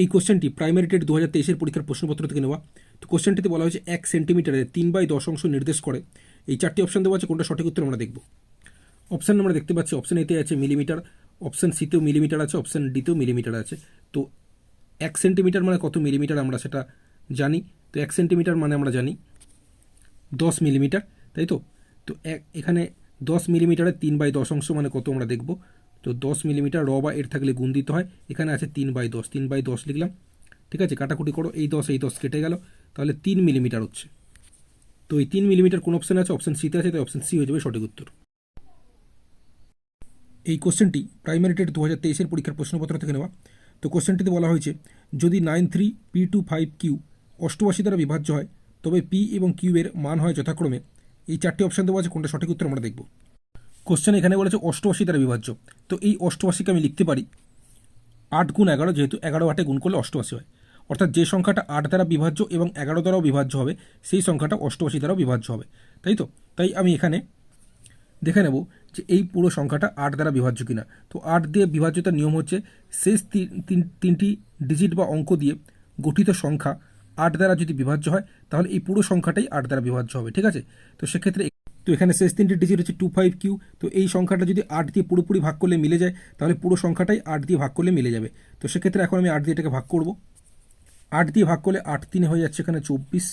এই কোশ্চেনটি primary TET দু হাজার তেইশের পরীক্ষার প্রশ্নপত্র থেকে নেওয়া। তো কোশ্চেনটিতে বলা হয়েছে এক সেন্টিমিটারে তিন বাই দশ অংশ নির্দেশ করে। এই চারটি অপশন দেওয়া আছে, কোনটা সঠিক উত্তর আমরা দেখব। অপশান আমরা দেখতে পাচ্ছি অপশান এতে আছে মিলিমিটার অপশান সিতেও মিলিমিটার আছে অপশান ডিতেও মিলিমিটার আছে। তো এক সেন্টিমিটার মানে কত মিলিমিটার আমরা সেটা জানি? তো এক সেন্টিমিটার মানে আমরা জানি দশ মিলিমিটার তাই তো? তো এক এখানে দশ মিলিমিটারে তিন বাই দশ অংশ মানে কত আমরা দেখব? তো দশ মিলিমিটার র বা এর থাকলে গুণ দিতে হয়। এখানে আছে তিন বাই দশ। তিন বাই দশ লিখলাম। ঠিক আছে? কাটাকুটি করো। এই দশ এই দশ কেটে গেল। তাহলে তিন মিলিমিটার হচ্ছে। তো এই তিন মিলিমিটার কোন অপশান আছে? অপশান সিতে আছে, তাই অপশান সি হয়ে যাবে সঠিক উত্তর। এই কোশ্চেনটি প্রাইমারি টেট দু হাজার তেইশের পরীক্ষার প্রশ্নপত্র থেকে নেওয়া। তো কোশ্চেনটিতে বলা হয়েছে, যদি nine three P two five Q অষ্টআশি দ্বারা বিভাজ্য হয়, তবে পি এবং কিউ এর মান হয় যথাক্রমে। এই চারটি অপশান দেওয়া আছে, কোনটা সঠিক উত্তর আমরা দেখব। কোশ্চেন এখানে বলেছে অষ্টআশি দ্বারা বিভাজ্য। তো এই অষ্টআশিকে আমি লিখতে পারি। আট গুণ এগারো যেহেতু এগারো আটে গুণ করলে অষ্টআশি হয়। অর্থাৎ যে সংখ্যাটা আট দ্বারা বিভাজ্য এবং এগারো দ্বারাও বিভাজ্য হবে, সেই সংখ্যাটা অষ্টআশি দ্বারাও বিভাজ্য হবে। তাই তো? তাই আমি এখানে দেখে নেব যে এই পুরো সংখ্যাটা আট দ্বারা বিভাজ্য কিনা। তো আট দিয়ে বিভাজ্যতার নিয়ম হচ্ছে শেষ তিন- তিনটি ডিজিট বা অঙ্ক দিয়ে গঠিত সংখ্যা আট দ্বারা যদি বিভাজ্য হয়, তাহলে এই পুরো সংখ্যাটাই আট দ্বারা বিভাজ্য হবে। ঠিক আছে? তো সেক্ষেত্রে তো এখানে শেষ তিনটি ডিজিট হচ্ছে টু ফাইভ কিউ তো এই সংখ্যাটা যদি আট দিয়ে পুরোপুরি ভাগ করলে মিলে যায়, তাহলে পুরো সংখ্যাটাই আট দিয়ে ভাগ করলে মিলে যাবে। তো সেক্ষেত্রে এখন আমি আট দিয়ে এটাকে ভাগ করব। আট দিয়ে ভাগ করলে আট তিনে হয়ে যাচ্ছে এখানে চব্বিশ।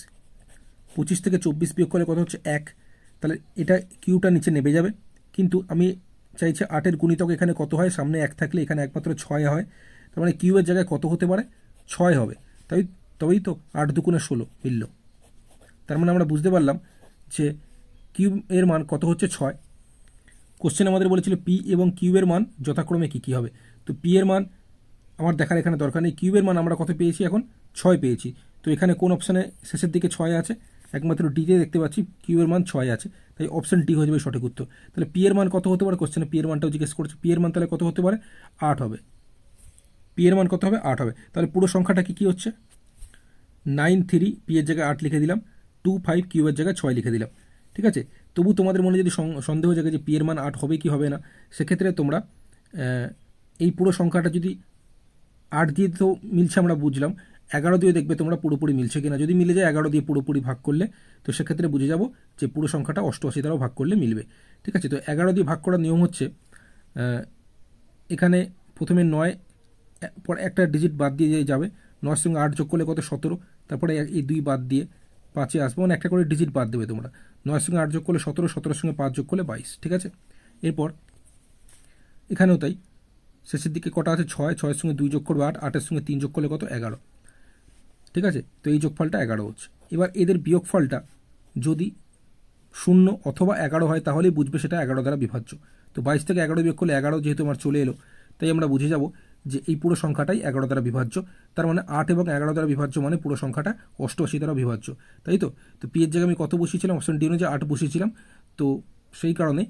পঁচিশ থেকে চব্বিশ বিয়োগ করলে কত হচ্ছে এক? তাহলে এটা কিউটা নিচে নেমে যাবে। কিন্তু আমি চাইছি আটের গুণিতক এখানে কত হয়? সামনে এক থাকলে এখানে একমাত্র ছয় হয়। তার মানে কিউয়ের জায়গায় কত হতে পারে? ছয় হবে। তাই, তবেই তো আট দুগুণে ষোলো মিলল। তার মানে আমরা বুঝতে পারলাম যে কিউ এর মান কত হচ্ছে ছয়? কোশ্চেন আমাদের বলেছিল পি এবং কিউ এর মান যথাক্রমে কী কী হবে? তো পি এর মান আমার দেখার এখানে দরকার নেই। কিউবের মান আমরা কত পেয়েছি এখন? ছয় পেয়েছি। তো এখানে কোন অপশানে শেষের দিকে ছয় আছে? একমাত্র ডিতে দেখতে পাচ্ছি কিউবের মান ছয় আছে। তাই অপশান ডি হয়ে যাবে সঠিক উত্তর। তাহলে পি এর মান কত হতে পারে? কোশ্চেনে পি এর মানটাও জিজ্ঞেস করছে। পি এর মান তাহলে কত হতে পারে? আট হবে। পি এর মান কত হবে? আট হবে। তাহলে পুরো সংখ্যাটা কি, কী হচ্ছে? নাইন থ্রি পি এর জায়গায় আট লিখে দিলাম। টু ফাইভ কিউবের জায়গায় ছয় লিখে দিলাম। ঠিক আছে? তবু তোমাদের মনে যদি সন্দেহ জাগে যে পি এর মান আট হবে কি হবে না, সেক্ষেত্রে তোমরা এই পুরো সংখ্যাটা যদি আট দিয়ে তো মিলছে আমরা বুঝলাম, এগারো দিয়ে দেখবে তোমরা পুরোপুরি মিলছে কিনা। যদি মিলে যায় এগারো দিয়ে পুরোপুরি ভাগ করলে, তো সেক্ষেত্রে বুঝে যাব যে পুরো সংখ্যাটা অষ্টআশি দ্বারাও ভাগ করলে মিলবে। ঠিক আছে? তো এগারো দিয়ে ভাগ করার নিয়ম হচ্ছে এখানে প্রথমে নয় পর একটা ডিজিট বাদ দিয়ে যাবে, নয়ের সঙ্গে আট যোগ করলে কত? সতেরো। তারপরে এই দুই বাদ দিয়ে পাঁচে আসবে। মানে একটা করে ডিজিট বাদ দেবে তোমরা। নয়ের সঙ্গে আট যোগ করলে সতেরো, সতেরোর সঙ্গে পাঁচ যোগ করলে বাইশ, ঠিক আছে? এরপর, এখানেও তাই, শেষের দিকে কটা আছে? ছয়, ছয়ের সঙ্গে দুই যোগ করবে আট, আটের সঙ্গে তিন যোগ করলে কত? এগারো। ঠিক আছে? তো এই যোগফলটা এগারো হচ্ছে। এবার এদের বিয়োগফলটা যদি শূন্য অথবা এগারো হয়, তাহলেই বুঝবে সেটা এগারো দ্বারা বিভাজ্য। তো বাইশ থেকে এগারো বিয়োগ করলে এগারো যেহেতু আমার চলে এলো, তাই আমরা বুঝে যাব যে এই পুরো সংখ্যাটাই এগারো দ্বারা বিভাজ্য। তার মানে আট এবং এগারো দ্বারা বিভাজ্য মানে পুরো সংখ্যাটা অষ্টআশি দ্বারা বিভাজ্য। তাই তো? তো পি এর জায়গায় আমি কত বসিয়েছিলাম? অপশন ডি অনুযায়ী আট বসিয়েছিলাম। তো সেই কারণে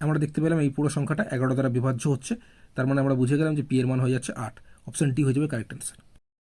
আমরা দেখতে পেলাম এই পুরো সংখ্যাটা এগারো দ্বারা বিভাজ্য হচ্ছে। তার মানে আমরা বুঝে গেলাম যে পি এর মান হয়ে যাচ্ছে আট। অপশন ডি হয়ে যাবে কারেক্ট অ্যান্সার